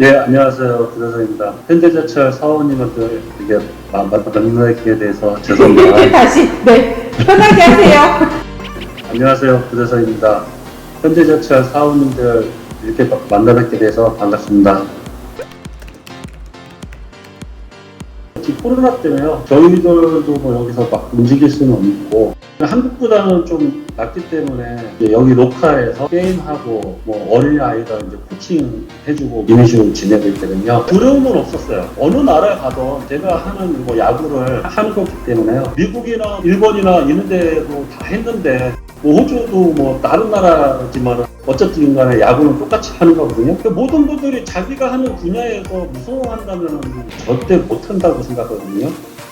예, 안녕하세요. 부대사입니다. 현대제철 사원님한테 이게 마- 마- 만나게 대해서 죄송합니다. 다시 네 편하게 하세요. 안녕하세요. 부대사입니다. 현대제철 사원님들 이렇게 마- 만나 뵙게 돼서 반갑습니다. 이 코로나 때문에요. 저희들도 뭐 여기서 막 움직일 수는 없고 한국보다는 좀 낫기 때문에 여기 로카에서 게임하고 뭐 어린 아이들 이제 코칭 해주고 식으로 지내고 있거든요. 두려움은 없었어요. 어느 나라에 가도 제가 하는 뭐 야구를 하는 거기 때문에요. 미국이나 일본이나 이런 데도 다 했는데 뭐 호주도 뭐 다른 나라지만 어쨌든 간에 야구는 똑같이 하는 거거든요. 그 모든 분들이 자기가 하는 분야에서 무서워한다면 절대 못한다고 생각하거든요.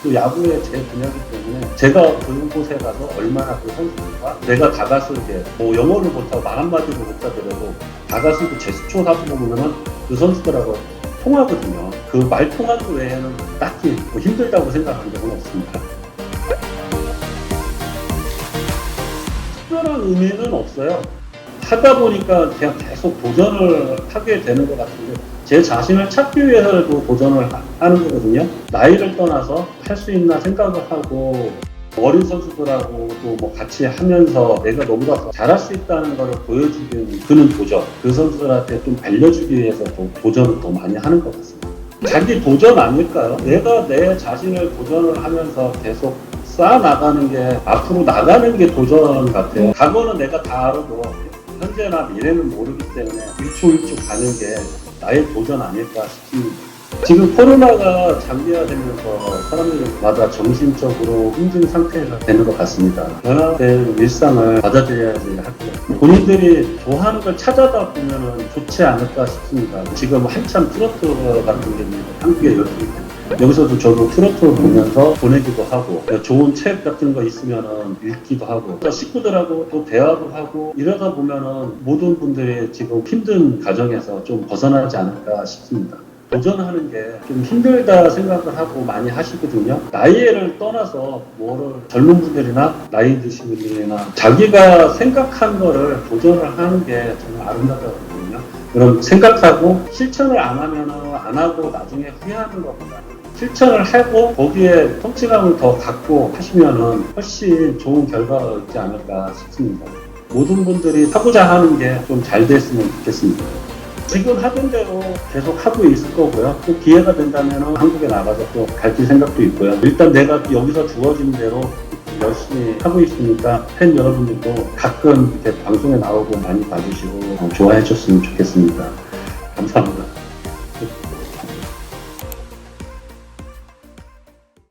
그 야구의 제 분야이기 때문에 제가 그곳에 가서 얼마나 그 선수들과 내가 다가서게 뭐 영어를 못하고 말 한마디도 못하더라도 다가서고 제스처 하고 보면은 그 선수들하고 통하거든요. 그 말 통하는 거 외에는 딱히 뭐 힘들다고 생각한 적은 없습니다. 특별한 의미는 없어요. 하다 보니까 그냥 계속 도전을 하게 되는 것 같은데 제 자신을 찾기 위해서도 도전을 하- 하는 거거든요. 나이를 떠나서 할 수 있나 생각을 하고 어린 선수들하고 또 뭐 같이 하면서 내가 너보다 잘할 수 있다는 걸 보여주기 그는 도전. 그 선수들한테 좀 알려주기 위해서 또 도전을 더 많이 하는 것 같습니다. 자기 도전 아닐까요? 내가 내 자신을 도전을 하면서 계속 쌓아 나가는 게 앞으로 나가는 게 도전 같아요. 과거는 내가 다 알아도 현재나 미래는 모르기 때문에 일초일초 가는 게 나의 도전 아닐까 싶습니다. 지금 코로나가 장기화되면서 사람들마다 정신적으로 힘든 상태가 되는 것 같습니다. 변화된 일상을 받아들여야지 할것 같아요. 본인들이 좋아하는 걸 찾아다 보면 좋지 않을까 싶습니다. 지금 한참 트로트 같은 게 한국에 열리기 때문에 여기서도 저도 트로트를 보면서 보내기도 하고 좋은 책 같은 거 있으면 읽기도 하고 또 식구들하고 또 대화도 하고 이러다 보면은 모든 분들이 지금 힘든 가정에서 좀 벗어나지 않을까 싶습니다. 도전하는 게 좀 힘들다 생각을 하고 많이 하시거든요. 나이를 떠나서 뭐를 젊은 분들이나 나이 드신 분들이나 자기가 생각한 거를 도전을 하는 게 정말 아름답거든요. 그럼 생각하고 실천을 안 하면 안 하고 나중에 후회하는 것보다 실천을 하고 거기에 성취감을 더 갖고 하시면은 훨씬 좋은 결과가 있지 않을까 싶습니다. 모든 분들이 하고자 하는 게 좀 잘 됐으면 좋겠습니다. 지금 하던 대로 계속 하고 있을 거고요. 또 기회가 된다면 한국에 나가서 또 갈길 생각도 있고요. 일단 내가 여기서 주어진 대로 열심히 하고 있으니까 팬 여러분들도 가끔 이렇게 방송에 나오고 많이 봐주시고 좋아해 줬으면 좋겠습니다. 감사합니다.